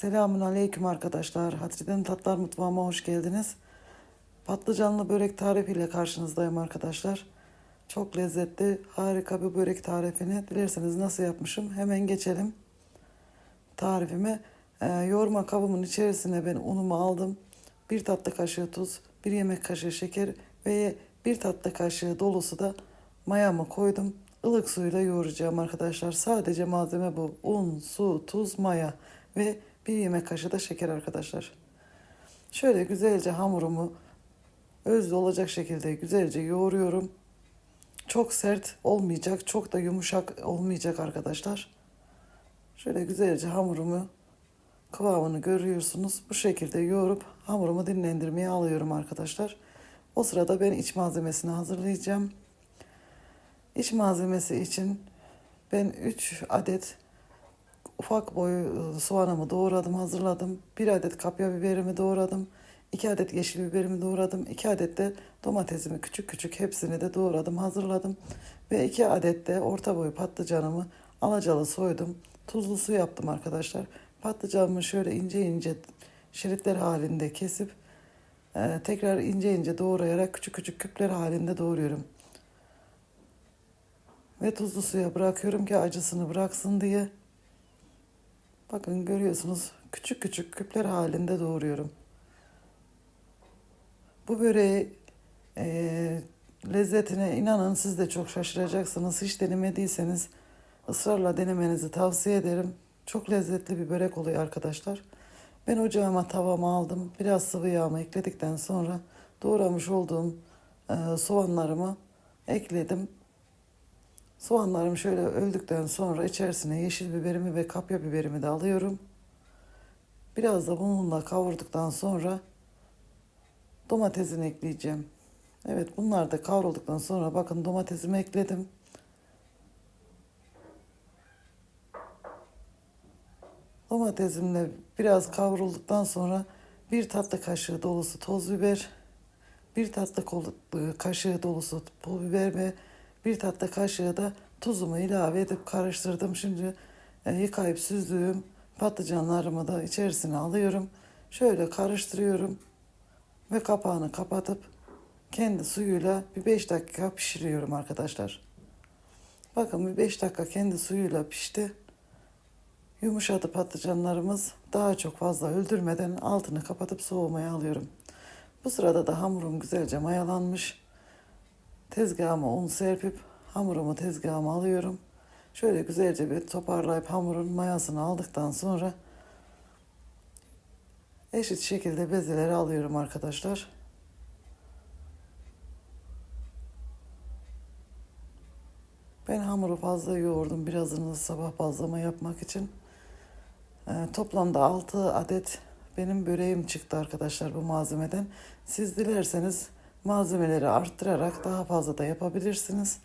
Selamun Aleyküm arkadaşlar. Hatice'nin Tatlar Mutfağıma hoş geldiniz. Patlıcanlı börek tarifiyle karşınızdayım arkadaşlar. Çok lezzetli, harika bir börek tarifini dilerseniz nasıl yapmışım hemen geçelim tarifime. Ee, yoğurma kabımın içerisine ben unumu aldım. Bir tatlı kaşığı tuz, bir yemek kaşığı şeker ve bir tatlı kaşığı dolusu da mayamı koydum. Ilık suyla yoğuracağım arkadaşlar. Sadece malzeme bu. Un, su, tuz, maya ve bir yemek kaşığı da şeker arkadaşlar. Şöyle güzelce hamurumu özlü olacak şekilde güzelce yoğuruyorum. Çok sert olmayacak, çok da yumuşak olmayacak arkadaşlar. Şöyle güzelce hamurumu kıvamını görüyorsunuz. Bu şekilde yoğurup hamurumu dinlendirmeye alıyorum arkadaşlar. O sırada ben iç malzemesini hazırlayacağım. İç malzemesi için ben 3 adet ufak boy e, soğanımı doğradım, hazırladım. 1 adet kapya biberimi doğradım. 2 adet yeşil biberimi doğradım. 2 adet de domatesimi küçük küçük hepsini de doğradım, hazırladım. Ve 2 adet de orta boy patlıcanımı alacalı soydum. Tuzlu su yaptım arkadaşlar. Patlıcanımı şöyle ince ince şeritler halinde kesip e, tekrar ince ince doğrayarak küçük küçük küpler halinde doğruyorum. Ve tuzlu suya bırakıyorum ki acısını bıraksın diye. Bakın görüyorsunuz küçük küçük küpler halinde doğruyorum. Bu böreği e, lezzetine inanın siz de çok şaşıracaksınız. Hiç denemediyseniz ısrarla denemenizi tavsiye ederim. Çok lezzetli bir börek oluyor arkadaşlar. Ben ocağıma tavamı aldım. Biraz sıvı yağımı ekledikten sonra doğramış olduğum e, soğanlarımı ekledim. Soğanlarım şöyle öldükten sonra içerisine yeşil biberimi ve kapya biberimi de alıyorum. Biraz da bununla kavurduktan sonra domatesini ekleyeceğim. Evet bunlar da kavrulduktan sonra bakın domatesimi ekledim. Domatesimle biraz kavrulduktan sonra bir tatlı kaşığı dolusu toz biber, bir tatlı kaşığı dolusu pul biber ve bir tatlı kaşığı da tuzumu ilave edip karıştırdım. Şimdi e, yıkayıp süzdüğüm patlıcanlarımı da içerisine alıyorum. Şöyle karıştırıyorum ve kapağını kapatıp kendi suyuyla bir 5 dakika pişiriyorum arkadaşlar. Bakın bir 5 dakika kendi suyuyla pişti. Yumuşadı patlıcanlarımız. Daha çok fazla öldürmeden altını kapatıp soğumaya alıyorum. Bu sırada da hamurum güzelce mayalanmış. Tezgahıma un serpip hamurumu tezgahıma alıyorum. Şöyle güzelce bir toparlayıp hamurun mayasını aldıktan sonra eşit şekilde bezeleri alıyorum arkadaşlar. Ben hamuru fazla yoğurdum birazını sabah bazlama yapmak için. Ee, toplamda 6 adet benim böreğim çıktı arkadaşlar bu malzemeden. Siz dilerseniz malzemeleri arttırarak daha fazla da yapabilirsiniz.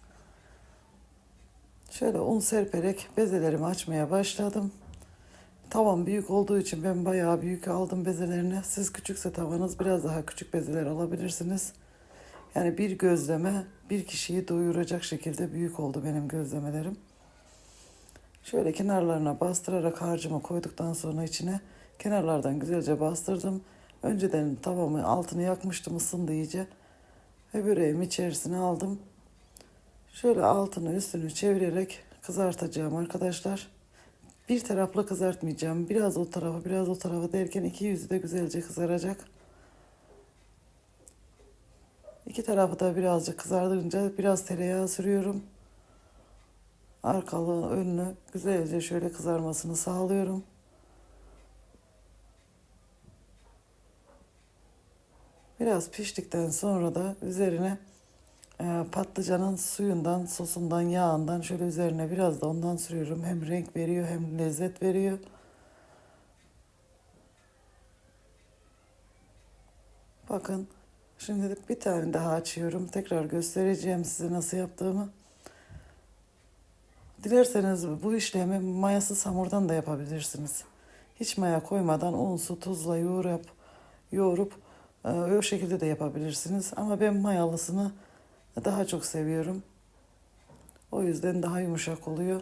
Şöyle un serperek bezelerimi açmaya başladım. Tavam büyük olduğu için ben bayağı büyük aldım bezelerini. Siz küçükse tavanız biraz daha küçük bezeler alabilirsiniz. Yani bir gözleme bir kişiyi doyuracak şekilde büyük oldu benim gözlemelerim. Şöyle kenarlarına bastırarak harcımı koyduktan sonra içine kenarlardan güzelce bastırdım. Önceden tavamı altını yakmıştım ısındı iyice. Ve böreğimi içerisine aldım. Şöyle altını üstünü çevirerek kızartacağım arkadaşlar. Bir taraflı kızartmayacağım. Biraz o tarafa biraz o tarafa derken iki yüzü de güzelce kızaracak. İki tarafı da birazcık kızardırınca biraz tereyağı sürüyorum. Arkalı önlü güzelce şöyle kızarmasını sağlıyorum. Biraz piştikten sonra da üzerine e, patlıcanın suyundan, sosundan, yağından şöyle üzerine biraz da ondan sürüyorum. Hem renk veriyor hem lezzet veriyor. Bakın şimdi de bir tane daha açıyorum. Tekrar göstereceğim size nasıl yaptığımı. Dilerseniz bu işlemi mayasız hamurdan da yapabilirsiniz. Hiç maya koymadan un, su, tuzla yoğurup, yoğurup o şekilde de yapabilirsiniz. Ama ben mayalısını daha çok seviyorum. O yüzden daha yumuşak oluyor.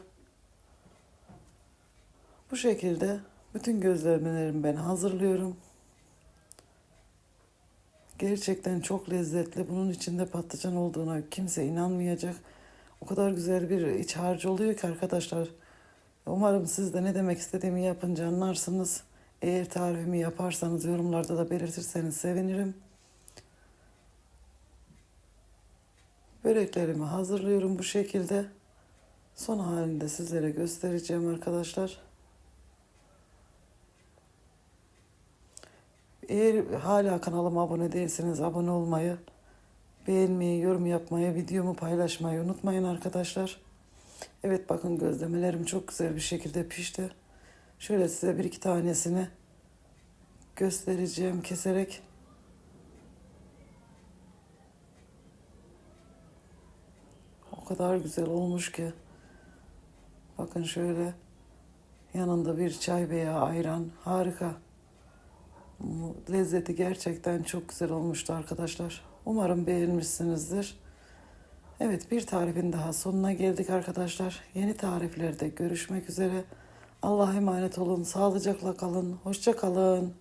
Bu şekilde Bütün gözlemelerimi ben hazırlıyorum. Gerçekten çok lezzetli. Bunun içinde patlıcan olduğuna kimse inanmayacak. O kadar güzel bir iç harcı oluyor ki arkadaşlar. Umarım siz de ne demek istediğimi yapınca anlarsınız. Eğer tarifimi yaparsanız yorumlarda da belirtirseniz sevinirim. Böreklerimi hazırlıyorum bu şekilde. Son halinde sizlere göstereceğim arkadaşlar. Eğer hala kanalıma abone değilseniz abone olmayı, beğenmeyi, yorum yapmayı, videomu paylaşmayı unutmayın arkadaşlar. Evet bakın gözlemelerim çok güzel bir şekilde pişti. Şöyle size bir iki tanesini göstereceğim keserek. O kadar güzel olmuş ki. Bakın şöyle yanında bir çay veya ayran harika. Lezzeti gerçekten çok güzel olmuştu arkadaşlar. Umarım beğenmişsinizdir. Evet bir tarifin daha sonuna geldik arkadaşlar. Yeni tariflerde görüşmek üzere. Allah'a emanet olun. Sağlıcakla kalın. Hoşça kalın.